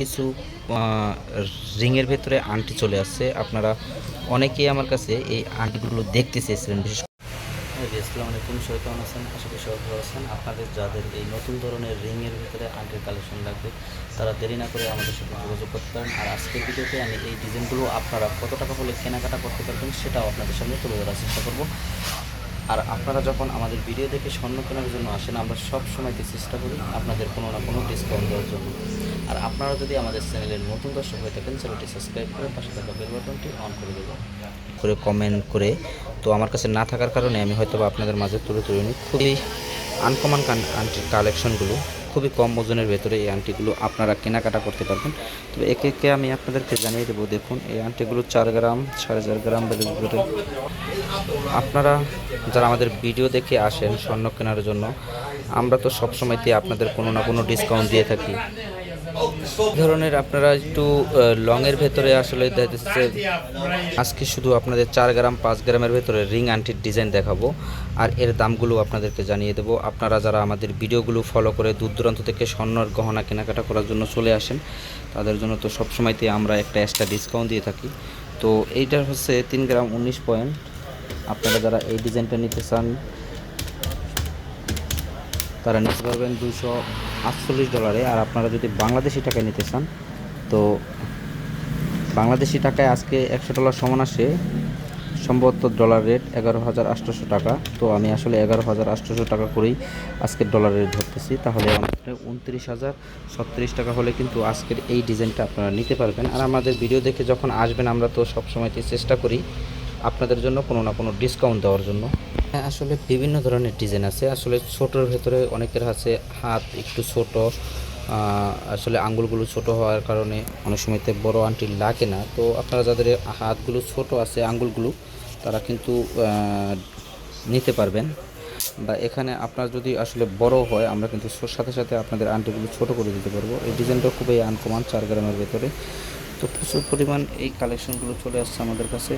কিছু রিংয়ের ভেতরে আংটি চলে আসছে। আপনারা অনেকেই আমার কাছে এই আংটিগুলো দেখতে চেয়েছিলেন, বিশেষ করে। আসসালামু আলাইকুম। সবাই কেমন আছেন? আশা করি সবাই ভালো আছেন। আপনাদের যাদের এই নতুন ধরনের রিংয়ের ভিতরে আংটির কালেকশন লাগবে, তারা দেরি না করে আমাদের সাথে যোগাযোগ করতে পারেন। আর আজকের ভিডিওতে আমি এই ডিজাইনগুলো আপনারা কত টাকা হলে কেনাকাটা করতে পারবেন সেটাও আপনাদের সামনে তুলে ধরার চেষ্টা করব। আর আপনারা যখন আমাদের ভিডিও দেখে স্বর্ণ কেনার জন্য আসেন, আমরা সব সময়তে চেষ্টা করি আপনাদের কোনো না কোনো ডিসকাউন্ট দেওয়ার জন্য। আর আপনারা যদি আমাদের চ্যানেলের নতুন দর্শক হয়ে থাকেন চ্যানেলটি সাবস্ক্রাইব করে পাশে থাকা বেল বাটনটি অন করে দেবেন। করে কমেন্ট করে। তো আমার কাছে না থাকার কারণে আমি হয়তো আপনাদের মাঝে তুলে তুলে নিই খুবই আনকমন কালেকশনগুলো খুবই কম ওজনের ভেতরে এই আংটিগুলো আপনারা কেনাকাটা করতে পারবেন। তবে একে একে আমি আপনাদেরকে জানিয়ে দেবো, দেখুন, এই আংটিগুলো চার গ্রাম, সাড়ে চার গ্রাম ভেতরে আপনারা যারা আমাদের ভিডিও দেখে আসেন স্বর্ণ কেনার জন্য, আমরা তো সবসময়তে আপনাদের কোনো না কোনো ডিসকাউন্ট দিয়ে থাকি। ধরনের আপনারা একটু লংয়ের ভেতরে আসলে দেখা যাচ্ছে আজকে শুধু আপনাদের চার গ্রাম, পাঁচ গ্রামের ভেতরে রিং আন্টির ডিজাইন দেখাবো। আর এর দামগুলো আপনাদেরকে জানিয়ে দেবো। আপনারা যারা আমাদের ভিডিওগুলো ফলো করে দূর দূরান্ত থেকে স্বর্ণর গহনা কেনাকাটা করার জন্য চলে আসেন, তাদের জন্য তো সবসময়তে আমরা একটা এক্সট্রা ডিসকাউন্ট দিয়ে থাকি। তো এইটা হচ্ছে তিন গ্রাম উনিশ পয়েন্ট। আপনারা যারা এই ডিজাইনটা নিতে চান তারা নিতে পারবেন দুশো আটচল্লিশ ডলারে। আর আপনারা যদি বাংলাদেশি টাকায় নিতে চান, তো বাংলাদেশি টাকায় আজকে একশো ডলার সমান আসে সম্ভবত ডলার রেট এগারো হাজার আটশোশো টাকা। তো আমি আসলে এগারো হাজার আটশোশো টাকা করেই আজকের ডলার রেট ধরতেছি। তাহলে উনত্রিশ হাজার ছত্রিশ টাকা হলে কিন্তু আজকের এই ডিজাইনটা আপনারা নিতে পারবেন। আর আমাদের ভিডিও দেখে যখন আসবেন, আমরা তো সবসময়তে চেষ্টা করি আপনাদের জন্য কোনো না কোনো ডিসকাউন্ট দেওয়ার জন্য। আসলে বিভিন্ন ধরনের ডিজাইন আছে। আসলে ছোটোর ভেতরে অনেকের আছে হাত একটু ছোট আসলে আঙ্গুলগুলো ছোট হওয়ার কারণে অনেক সময়তে বড় আন্টি লাগে না। তো আপনারা যাদের হাতগুলো ছোট আছে, আঙ্গুলগুলো, তারা কিন্তু নিতে পারবেন। বা এখানে আপনার যদি আসলে বড় হয়, আমরা কিন্তু সাথে সাথে আপনাদের আন্টিগুলো ছোট করে দিতে পারব। এই ডিজাইনটা খুবই আনকমান চার গ্রামের ভেতরে। তো প্রচুর পরিমাণ এই কালেকশনগুলো চলে আসছে আমাদের কাছে।